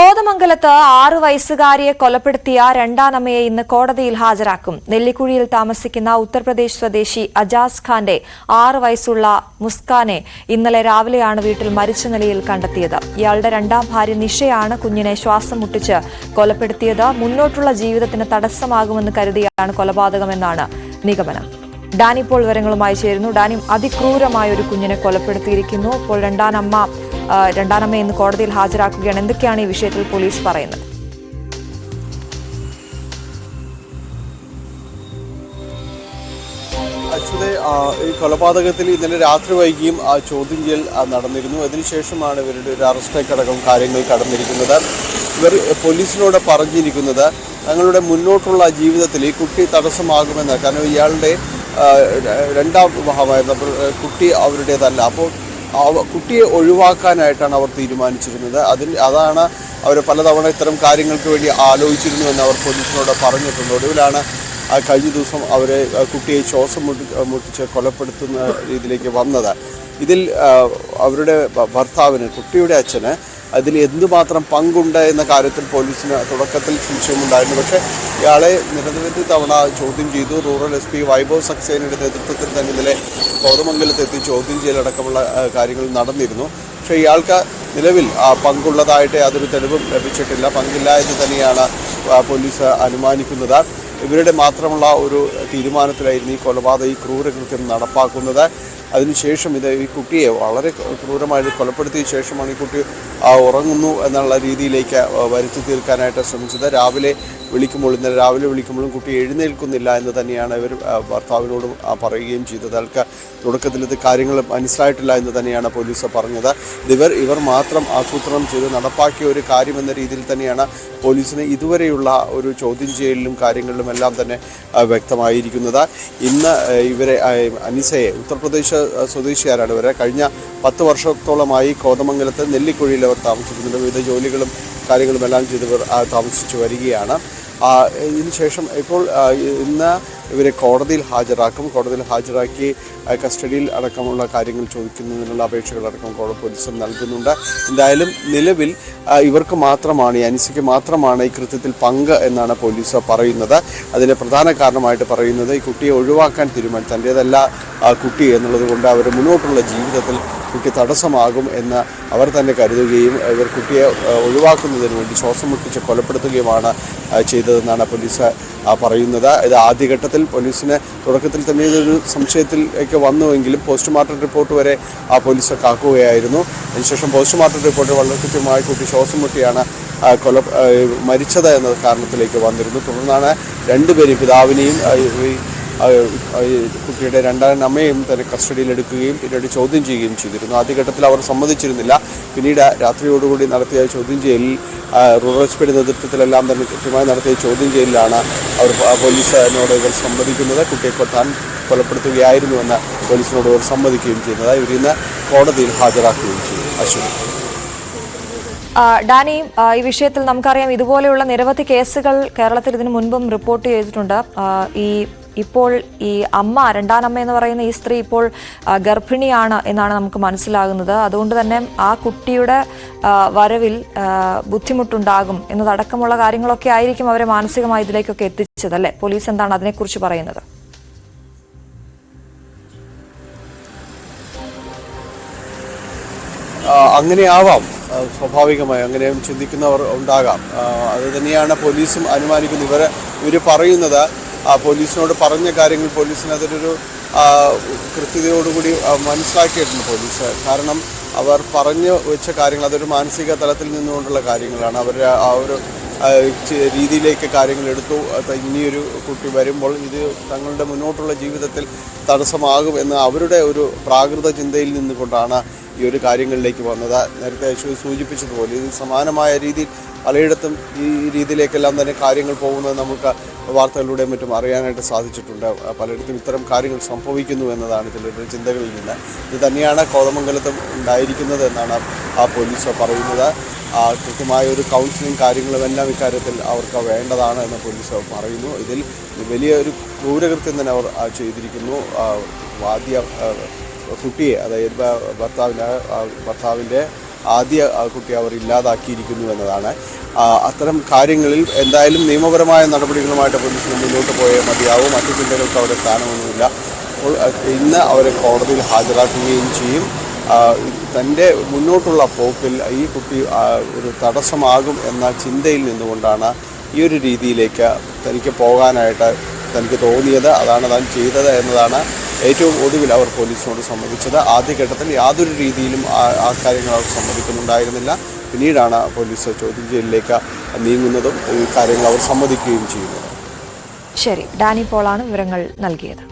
കോതമംഗലത്ത് ആറു വയസ്സുകാരിയെ കൊലപ്പെടുത്തിയ രണ്ടാനമ്മയെ ഇന്ന് കോടതിയിൽ ഹാജരാക്കും. നെല്ലിക്കുഴിയിൽ താമസിക്കുന്ന ഉത്തർപ്രദേശ് സ്വദേശി അജാസ് ഖാന്റെ ആറ് വയസ്സുള്ള മുസ്കാനെ ഇന്നലെ രാവിലെയാണ് വീട്ടിൽ മരിച്ച നിലയിൽ കണ്ടെത്തിയത്. ഇയാളുടെ രണ്ടാം ഭാര്യ നിഷയാണ് കുഞ്ഞിനെ ശ്വാസം മുട്ടിച്ച് കൊലപ്പെടുത്തിയത്. മുന്നോട്ടുള്ള ജീവിതത്തിന് തടസ്സമാകുമെന്ന് കരുതിയാണ് കൊലപാതകമെന്നാണ് നിഗമനം. ഡാനി ഇപ്പോൾ വിവരങ്ങളുമായി ചേരുന്നു. ഡാനി അതിക്രൂരമായ ഒരു കുഞ്ഞിനെ കൊലപ്പെടുത്തിയിരിക്കുന്നു. ഇപ്പോൾ രണ്ടാനമ്മ ആ, രണ്ടാനമ്മ ഇന്ന് കോടതിയിൽ ഹാജരാക്കുകയാണ്. എന്തൊക്കെയാണ് ഈ വിഷയത്തിൽ പോലീസ് പറയുന്നത്? ഈ കൊലപാതകത്തിൽ ഇന്നലെ രാത്രി വൈകിയും ആ ചോദ്യം ചെയ്യൽ നടന്നിരുന്നു. അതിനുശേഷമാണ് ഇവരുടെ ഒരു അറസ്റ്റ് അടക്കം കാര്യങ്ങൾ കടന്നിരിക്കുന്നത്. ഇവർ പോലീസിനോട് പറഞ്ഞിരിക്കുന്നത് തങ്ങളുടെ മുന്നോട്ടുള്ള ജീവിതത്തിൽ ഈ കുട്ടി തടസ്സമാകുമെന്ന്. കാരണം ഇയാളുടെ രണ്ടാം വിവാഹമായിരുന്നു കുട്ടി അവരുടേതല്ല. അപ്പോൾ കുട്ടിയെ ഒഴിവാക്കാനായിട്ടാണ് അവർ തീരുമാനിച്ചിരുന്നത്. അതിൽ അതാണ് അവർ പലതവണ ഇത്തരം കാര്യങ്ങൾക്ക് വേണ്ടി ആലോചിച്ചിരുന്നു എന്ന് അവർ പോലീസിനോട് പറഞ്ഞിട്ടുണ്ട്. ഒടുവിലാണ് കഴിഞ്ഞ ദിവസം അവരെ കുട്ടിയെ ശ്വാസം മുട്ടി മുട്ടിച്ച് കൊലപ്പെടുത്തുന്ന രീതിയിലേക്ക് വന്നത്. ഇതിൽ അവരുടെ ഭർത്താവിന് കുട്ടിയുടെ അച്ഛന് അതിൽ എന്തുമാത്രം പങ്കുണ്ട് എന്ന കാര്യത്തിൽ പോലീസിന് തുടക്കത്തിൽ സംശയമുണ്ടായിരുന്നു പക്ഷേ ഇയാളെ നിരവധി തവണ ചോദ്യം ചെയ്തു. റൂറൽ എസ് പി വൈഭവ് സക്സേനയുടെ നേതൃത്വത്തിൽ തന്നെ ഇന്നലെ കോതമംഗലത്തെത്തി ചോദ്യം ചെയ്യലടക്കമുള്ള കാര്യങ്ങൾ നടന്നിരുന്നു. പക്ഷേ ഇയാൾക്ക് നിലവിൽ പങ്കുള്ളതായിട്ട് യാതൊരു തെളിവും ലഭിച്ചിട്ടില്ല. പങ്കില്ല എന്ന് തന്നെയാണ് പോലീസ് അനുമാനിക്കുന്നത്. ഇവരുടെ മാത്രമുള്ള ഒരു തീരുമാനത്തിലായിരുന്നു ഈ കൊലപാതക ഈ ക്രൂരകൃത്യം നടപ്പാക്കുന്നത്. അതിനുശേഷം ഇത് ഈ കുട്ടിയെ വളരെ ക്രൂരമായിട്ട് കൊലപ്പെടുത്തിയ ശേഷമാണ് ഈ കുട്ടി ഉറങ്ങുന്നു എന്നുള്ള രീതിയിലേക്ക് വരുത്തി തീർക്കാനായിട്ട് ശ്രമിച്ചത്. രാവിലെ വിളിക്കുമ്പോൾ ഇന്നലെ രാവിലെ വിളിക്കുമ്പോഴും കുട്ടി എഴുന്നേൽക്കുന്നില്ല എന്ന് തന്നെയാണ് ഇവർ ഭർത്താവിനോട് പറയുകയും ചെയ്തത്. അയാൾക്ക് തുടക്കത്തിൽ ഇത് കാര്യങ്ങൾ മനസ്സിലായിട്ടില്ല എന്ന് തന്നെയാണ് പോലീസ് പറഞ്ഞത്. ഇവർ ഇവർ മാത്രം ആസൂത്രണം ചെയ്ത് നടപ്പാക്കിയ ഒരു കാര്യമെന്ന രീതിയിൽ തന്നെയാണ് പോലീസിന് ഇതുവരെയുള്ള ഒരു ചോദ്യം ചെയ്യലിലും കാര്യങ്ങളിലും എല്ലാം തന്നെ വ്യക്തമായിരിക്കുന്നത്. ഇന്ന് ഇവരെ അനിസയെ ഉത്തർപ്രദേശ് സ്വദേശിയാരാണ് ഇവരെ. കഴിഞ്ഞ പത്ത് വർഷത്തോളമായി കോതമംഗലത്ത് നെല്ലിക്കുഴിയിൽ അവർ താമസിക്കുന്നുണ്ട്. വിവിധ ജോലികളും കാര്യങ്ങളുമെല്ലാം ചെയ്തവർ താമസിച്ചു വരികയാണ്. ഇതിനുശേഷം ഇപ്പോൾ ഇന്ന് ഇവരെ കോടതിയിൽ ഹാജരാക്കും. കോടതിയിൽ ഹാജരാക്കി കസ്റ്റഡിയിൽ അടക്കമുള്ള കാര്യങ്ങൾ ചോദിക്കുന്നതിനുള്ള അപേക്ഷകളടക്കം കോടതി പോലീസും നൽകുന്നുണ്ട്. എന്തായാലും നിലവിൽ ഇവർക്ക് മാത്രമാണ് ഈ അനിസയ്ക്ക് മാത്രമാണ് ഈ കൃത്യത്തിൽ പങ്ക് എന്നാണ് പോലീസ് പറയുന്നത്. അതിലെ പ്രധാന കാരണമായിട്ട് പറയുന്നത് ഈ കുട്ടിയെ ഒഴിവാക്കാൻ തീരുമാനിച്ചു തന്റേതല്ല കുട്ടി എന്നുള്ളത് കൊണ്ട് അവർ മുന്നോട്ടുള്ള ജീവിതത്തിൽ കുട്ടി തടസ്സമാകും എന്ന് അവർ തന്നെ കരുതുകയും ഇവർ കുട്ടിയെ ഒഴിവാക്കുന്നതിന് വേണ്ടി ശ്വാസം മുട്ടിച്ച് കൊലപ്പെടുത്തുകയുമാണ് ആ, ചെയ്തതെന്നാണ് പോലീസ് പറയുന്നത്. ഇത് ആദ്യഘട്ടത്തിൽ പോലീസിന് തുടക്കത്തിൽ തന്നെ ഇതൊരു സംശയത്തിലേക്ക് വന്നുവെങ്കിലും പോസ്റ്റ്മോർട്ടം റിപ്പോർട്ട് വരെ ആ പോലീസ് കാക്കുകയായിരുന്നു. അതിനുശേഷം പോസ്റ്റ്മോർട്ടം റിപ്പോർട്ട് വളരെ കൃത്യമായി കൂട്ടി ശ്വാസം മുട്ടിയാണ് കൊല മരിച്ചത് എന്ന കാരണത്തിലേക്ക് വന്നിരുന്നു. തുടർന്നാണ് രണ്ടുപേരും പിതാവിനെയും കുട്ടിയുടെ രണ്ടാം അമ്മയും തന്നെ കസ്റ്റഡിയിലെടുക്കുകയും പിന്നീട് ചോദ്യം ചെയ്യുകയും ചെയ്തിരുന്നു. ആദ്യഘട്ടത്തിൽ അവർ സമ്മതിച്ചിരുന്നില്ല. പിന്നീട് രാത്രിയോടുകൂടി നടത്തിയ ചോദ്യം ചെയ്യലിൽ റൂറൽ പിയുടെ നേതൃത്വത്തിലെല്ലാം തന്നെ കൃത്യമായി നടത്തിയ ചോദ്യം ചെയ്യലിലാണ് അവർ പോലീസിനോട് ഇവർ സമ്മതിക്കുന്നത്. കുട്ടിയെ കൊട്ടാൻ കൊലപ്പെടുത്തുകയായിരുന്നുവെന്ന് പോലീസിനോട് ഇവർ സമ്മതിക്കുകയും ചെയ്യുന്നത് ഇവർ ഇന്ന് കോടതിയിൽ ഹാജരാക്കുകയും ചെയ്തു. അശ്വതി ഡാനി ഈ വിഷയത്തിൽ നമുക്കറിയാം ഇതുപോലെയുള്ള നിരവധി കേസുകൾ കേരളത്തിൽ ഇതിനു മുൻപും റിപ്പോർട്ട് ചെയ്തിട്ടുണ്ട്. ഈ ഇപ്പോൾ ഈ അമ്മ രണ്ടാനമ്മ എന്ന് പറയുന്ന ഈ സ്ത്രീ ഇപ്പോൾ ഗർഭിണിയാണ് എന്നാണ് നമുക്ക് മനസ്സിലാകുന്നത്. അതുകൊണ്ട് തന്നെ ആ കുട്ടിയുടെ വരവിൽ ബുദ്ധിമുട്ടുണ്ടാകും എന്നതടക്കമുള്ള കാര്യങ്ങളൊക്കെ ആയിരിക്കും അവരെ മാനസികമായി ഇതിലേക്കൊക്കെ എത്തിച്ചത് അല്ലേ? പോലീസ് എന്താണ് അതിനെക്കുറിച്ച് പറയുന്നത്? അങ്ങനെ ആവാം സ്വാഭാവികമായി അങ്ങനെയും ചിന്തിക്കുന്നവർ ഉണ്ടാകാം. അത് തന്നെയാണ് പോലീസും അനുമാനിക്കുന്നത് ഇവർ ഇവർ പറയുന്നത് പോലീസിനോട് പറഞ്ഞ കാര്യങ്ങൾ പോലീസിന് അതിലൊരു കൃത്യതയോടുകൂടി മനസ്സിലാക്കിയിട്ടുണ്ട് പോലീസ്. കാരണം അവർ പറഞ്ഞു വെച്ച കാര്യങ്ങൾ അതൊരു മാനസിക തലത്തിൽ നിന്നുകൊണ്ടുള്ള കാര്യങ്ങളാണ്. അവർ ആ ഒരു രീതിയിലേക്ക് കാര്യങ്ങൾ എടുത്തു. ഇനിയൊരു കുട്ടി വരുമ്പോൾ ഇത് തങ്ങളുടെ മുന്നോട്ടുള്ള ജീവിതത്തിൽ തടസ്സമാകും എന്ന് അവരുടെ ഒരു പ്രാകൃത ചിന്തയിൽ നിന്നുകൊണ്ടാണ് ഈ ഒരു കാര്യങ്ങളിലേക്ക് വന്നത്. നേരത്തെ സൂചിപ്പിച്ചതുപോലെ ഇത് സമാനമായ രീതിയിൽ പലയിടത്തും ഈ രീതിയിലേക്കെല്ലാം തന്നെ കാര്യങ്ങൾ പോകുന്നത് നമുക്ക് വാർത്തകളിലൂടെ മറ്റും അറിയാനായിട്ട് സാധിച്ചിട്ടുണ്ട്. പലയിടത്തും ഇത്തരം കാര്യങ്ങൾ സംഭവിക്കുന്നു എന്നതാണ് ചിലരുടെ ചിന്തകളിൽ നിന്ന്. ഇത് തന്നെയാണ് കോതമംഗലത്തും ഉണ്ടായിരിക്കുന്നത് എന്നാണ് ആ പോലീസ് പറയുന്നത്. കൃത്യമായ ഒരു കൗൺസിലിംഗ് കാര്യങ്ങളും എല്ലാം ഇക്കാര്യത്തിൽ അവർക്ക് വേണ്ടതാണ് എന്ന് പോലീസ് പറയുന്നു. ഇതിൽ വലിയ ഒരു ക്രൂരകൃത്യം തന്നെ അവർ ചെയ്തിരിക്കുന്നു. ആദ്യ കുട്ടിയെ അതായത് ഭർത്താവിന്റെ ഭർത്താവിന്റെ ആദ്യ കുട്ടി അവർ ഇല്ലാതാക്കിയിരിക്കുന്നു എന്നതാണ്. അത്തരം കാര്യങ്ങളിൽ എന്തായാലും നിയമപരമായ നടപടികളുമായിട്ട് പോലീസിന് മുന്നോട്ട് പോയേ മതിയാവും. മറ്റു ചിന്തകൾക്ക് അവിടെ സ്ഥാനമൊന്നുമില്ല. അപ്പോൾ ഇന്ന് അവരെ കോടതിയിൽ ഹാജരാക്കുകയും ചെയ്യും. തന്റെ മുന്നോട്ടുള്ള പോക്കിൽ ഈ കുട്ടി ഒരു തടസ്സമാകും എന്ന ചിന്തയിൽ നിന്നുകൊണ്ടാണ് ഈ ഒരു രീതിയിലേക്ക് തനിക്ക് പോകാനായിട്ട് തനിക്ക് തോന്നിയത്. അതാണ് താൻ ചെയ്തത് എന്നതാണ് ഏറ്റവും ഒടുവിൽ അവർ പോലീസിനോട് സമ്മതിച്ചത്. ആദ്യഘട്ടത്തിൽ യാതൊരു രീതിയിലും ആ കാര്യങ്ങൾ അവർ സമ്മതിക്കുന്നുണ്ടായിരുന്നില്ല. പിന്നീടാണ് പോലീസ് ചോദ്യം ചെയ്യലിലേക്ക് നീങ്ങുന്നതും ഈ കാര്യങ്ങൾ അവർ സമ്മതിക്കുകയും ചെയ്യുന്നത്. ശരി ഡാനി പോളാണ് വിവരങ്ങൾ നൽകിയത്.